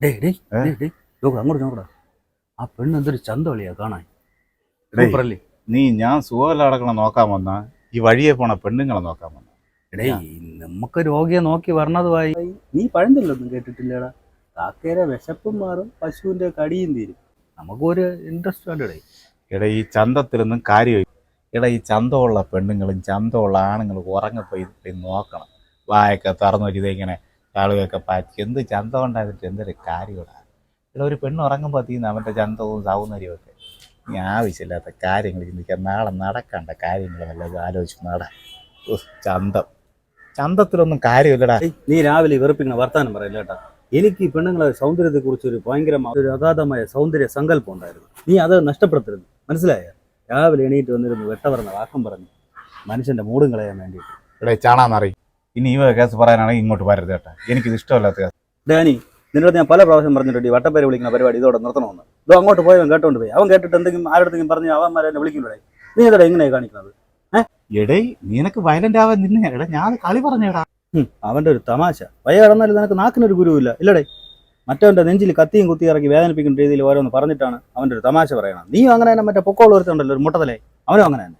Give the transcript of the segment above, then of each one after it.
Day day? Day നോക്ക് അങ്ങോട്ട് നോക്കടാ ആ പെണ്ണ് എന്തൊരു ചന്തവളിയാ കാണാൻ. സൂപ്പറല്ലേ? നീ ഞാൻ സുഖമല്ല അടക്കണം നോക്കാൻ വന്ന ഈ വഴിയെ പോണ പെണ്ണുങ്ങളെ നോക്കാൻ വന്ന. എടേ നമുക്ക് രോഗിയെ നോക്കി വരണതുമായി. നീ പഴഞ്ചൊല്ലൊന്നും കേട്ടിട്ടില്ലടാ. കാക്കേരെ വിശപ്പും മാറും പശുവിന്റെ കടിയും തീരും. നമുക്കൊരു ഇൻട്രസ്റ്റ് വേണ്ടടേ എടാ ഈ ചന്തത്തിലൊന്നും കാര്യമായി എടാ ഈ ചന്തമുള്ള പെണ്ണുങ്ങളും ചന്തമുള്ള ആണുങ്ങളും ഉറങ്ങിപ്പോയി പോയി നോക്കണം. വായൊക്കെ തുറന്നു വെച്ചിതേ ഇങ്ങനെ ആളുകളൊക്കെ പാറ്റി. എന്ത് ചന്തം ഉണ്ടായിട്ട് എന്തൊരു കാര്യമാണ് ഇവിടെ ഒരു പെണ്ണ് ഉറങ്ങുമ്പോഴത്തേക്കും അവന്റെ ചന്തവും സൗന്ദര്യവും ഒക്കെ. നീ ആവശ്യമില്ലാത്ത കാര്യങ്ങൾ ചിന്തിക്കാൻ നാളെ നടക്കണ്ട കാര്യങ്ങൾ വല്ലതും ആലോചിച്ച് നടാ. ചന്തം. ചന്തത്തിലൊന്നും കാര്യമില്ലടാ. നീ രാവിലെ വെറുപ്പിക്കുന്ന വർത്താനം പറയില്ല കേട്ടാ എനിക്ക് ഈ പെണ്ണുങ്ങളെ സൗന്ദര്യത്തെ കുറിച്ച് ഒരു ഭയങ്കരമായ ഒരു അഗാധമായ സൗന്ദര്യ സങ്കല്പം ഉണ്ടായിരുന്നു. നീ അത് നഷ്ടപ്പെടുത്തരുത്. മനസ്സിലായ? രാവിലെ എണീറ്റ് വന്നിരുന്നു വെട്ട പറഞ്ഞ വാക്കം പറഞ്ഞു മനുഷ്യന്റെ മൂടും കളയാൻ വേണ്ടിയിട്ട്. ഇവിടെ ചാണാന്നറി ഇനി ഈ കേസ് പറയാനാണെങ്കിൽ ഇങ്ങോട്ട് വരരുത് കേട്ടോ. എനിക്കിത് ഇഷ്ടമല്ലാത്ത കേസ്. ഡാനി നിന്നോട് ഞാൻ പല പ്രാവശ്യം പറഞ്ഞിട്ടുണ്ട് ഈ വട്ടപ്പേര് വിളിക്കുന്ന പരിപാടി ഇതോടെ നിർത്തണമെന്ന്. ഇതോ അങ്ങോട്ട് പോയവൻ കേട്ടോണ്ട് പോയി. അവൻ കേട്ടിട്ട് എന്തെങ്കിലും ആരുടെങ്കിലും പറഞ്ഞ് അവന്മാരെ എന്നെ വിളിക്കുന്നുണ്ടായി നീ ഇതോടെ എങ്ങനെയാണ് കാണിക്കുന്നത് എടേ നിനക്ക് വയലന്റ് ആവാൻ നിന്നെ. എടാ ഞാൻ കളി പറഞ്ഞേടാ. അവന്റെ ഒരു തമാശ. വയ്യ കടന്നാലും നിനക്ക് നാക്കിനൊരു ഗുരുവില്ല. ഇല്ലടേ. മറ്റവന്റെ നെഞ്ചിൽ കത്തിയും കുത്തി ഇറക്കി വേദനിപ്പിക്കുന്ന രീതിയിൽ ഓരോന്ന് പറഞ്ഞിട്ടാണ് അവന്റെ ഒരു തമാശ പറയണം നീ അങ്ങനെ തന്നെ മറ്റേ പൊക്കോൾ ഒരുത്തുണ്ടല്ലോ ഒരു മുട്ടതലേ. അവനും അങ്ങനെ തന്നെ.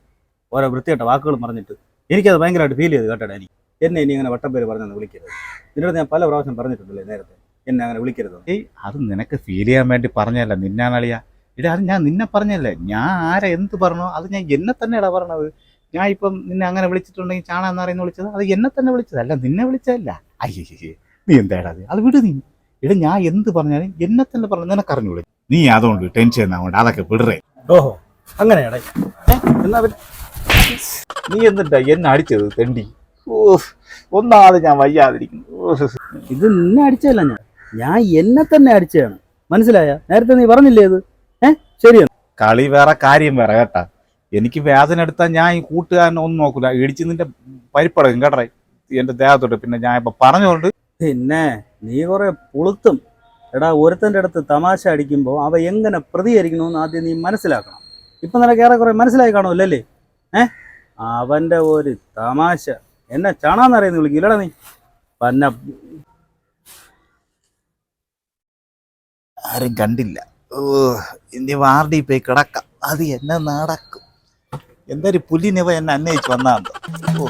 ഓരോ വൃത്തികെട്ട വാക്കുകളും പറഞ്ഞിട്ട് എനിക്കത് ഭയങ്കരമായിട്ട് ഫീൽ ചെയ്ത് കേട്ടടാ എനിക്ക് എന്നെ ഇനി വട്ടം പേര് പറഞ്ഞെന്ന് വിളിക്കരുത്. നിന്നോട് ഞാൻ പല പ്രാവശ്യം പറഞ്ഞിട്ടുണ്ടല്ലേ നേരത്തെ. എന്നെ അങ്ങനെ വിളിക്കരുത് ഏയ് അത് നിനക്ക് ഫീൽ ചെയ്യാൻ വേണ്ടി പറഞ്ഞല്ല നിന്നാണളിയ ഇടാ അത് ഞാൻ നിന്നെ പറഞ്ഞല്ലേ ഞാൻ ആരെ എന്ത് പറഞ്ഞോ അത് ഞാൻ എന്നെ തന്നെയാടാ പറഞ്ഞത്. ഞാൻ ഇപ്പം നിന്നെ അങ്ങനെ വിളിച്ചിട്ടുണ്ടെങ്കിൽ ചാണ എന്ന് പറയുന്ന വിളിച്ചത്. അത് എന്നെ തന്നെ വിളിച്ചതല്ല നിന്നെ വിളിച്ചതല്ല. അയ്യേ നീ എന്താടാ അത്? അത് വിട് നീ. ഇട ഞാൻ എന്ത് പറഞ്ഞാലും എന്നെ തന്നെ പറഞ്ഞു നിനക്ക് അറിഞ്ഞൂടെ നീ അതുകൊണ്ട് ടെൻഷൻ ആവണ്ട അതൊക്കെ വിടറേ. ഓഹോ അങ്ങനെയാടേ. എന്നാ നീ എന്നിട്ടാ എന്നെ അടിച്ചത് തെണ്ടി. ഒന്നാമത് ഞാൻ വയ്യാതിരിക്കുന്നു. ഇത് നിന്നെ അടിച്ചല്ല ഞാൻ. ഞാൻ എന്നെ തന്നെ അടിച്ചതാണ്. മനസ്സിലായ? നേരത്തെ നീ പറഞ്ഞില്ലേ ഇത്? ഏ? ശരിയാണ് കളി വേറെ കാര്യം വേറെ കേട്ടാ. എനിക്ക് വേദന എടുത്താൽ ഞാൻ ഈ കൂട്ടുകാരനെ ഒന്നും നോക്കൂല. ഇടിച്ച് നിന്റെ പരിപ്പടക്കും കേട്ടറേ എന്റെ ദേഹത്തോട്ട്. പിന്നെ ഞാൻ ഇപ്പൊ പറഞ്ഞുകൊണ്ട് പിന്നെ നീ കുറെ പുളുത്തും എടാ ഒരുത്തന്റെ അടുത്ത് തമാശ അടിക്കുമ്പോൾ അവ എങ്ങനെ പ്രതികരിക്കണമെന്ന് ആദ്യം നീ മനസ്സിലാക്കണം. ഇപ്പൊ നിനക്ക് ഏറെ കുറെ മനസ്സിലായി കാണുമല്ലോ അല്ലേ? ഏ? അവന്റെ ഒരു തമാശ. എന്നെ ചാണാന്നറിയുന്ന വിളിക്കില്ലടാ നീ. പന്ന ആരും കണ്ടില്ല. ഓ ഇനി വാർഡി പോയി കിടക്കാം. അത് എന്നെ നടക്കും. എന്തൊരു പുലിനിവ എന്നെ അന്വേഷിച്ച് വന്നാ ഓ.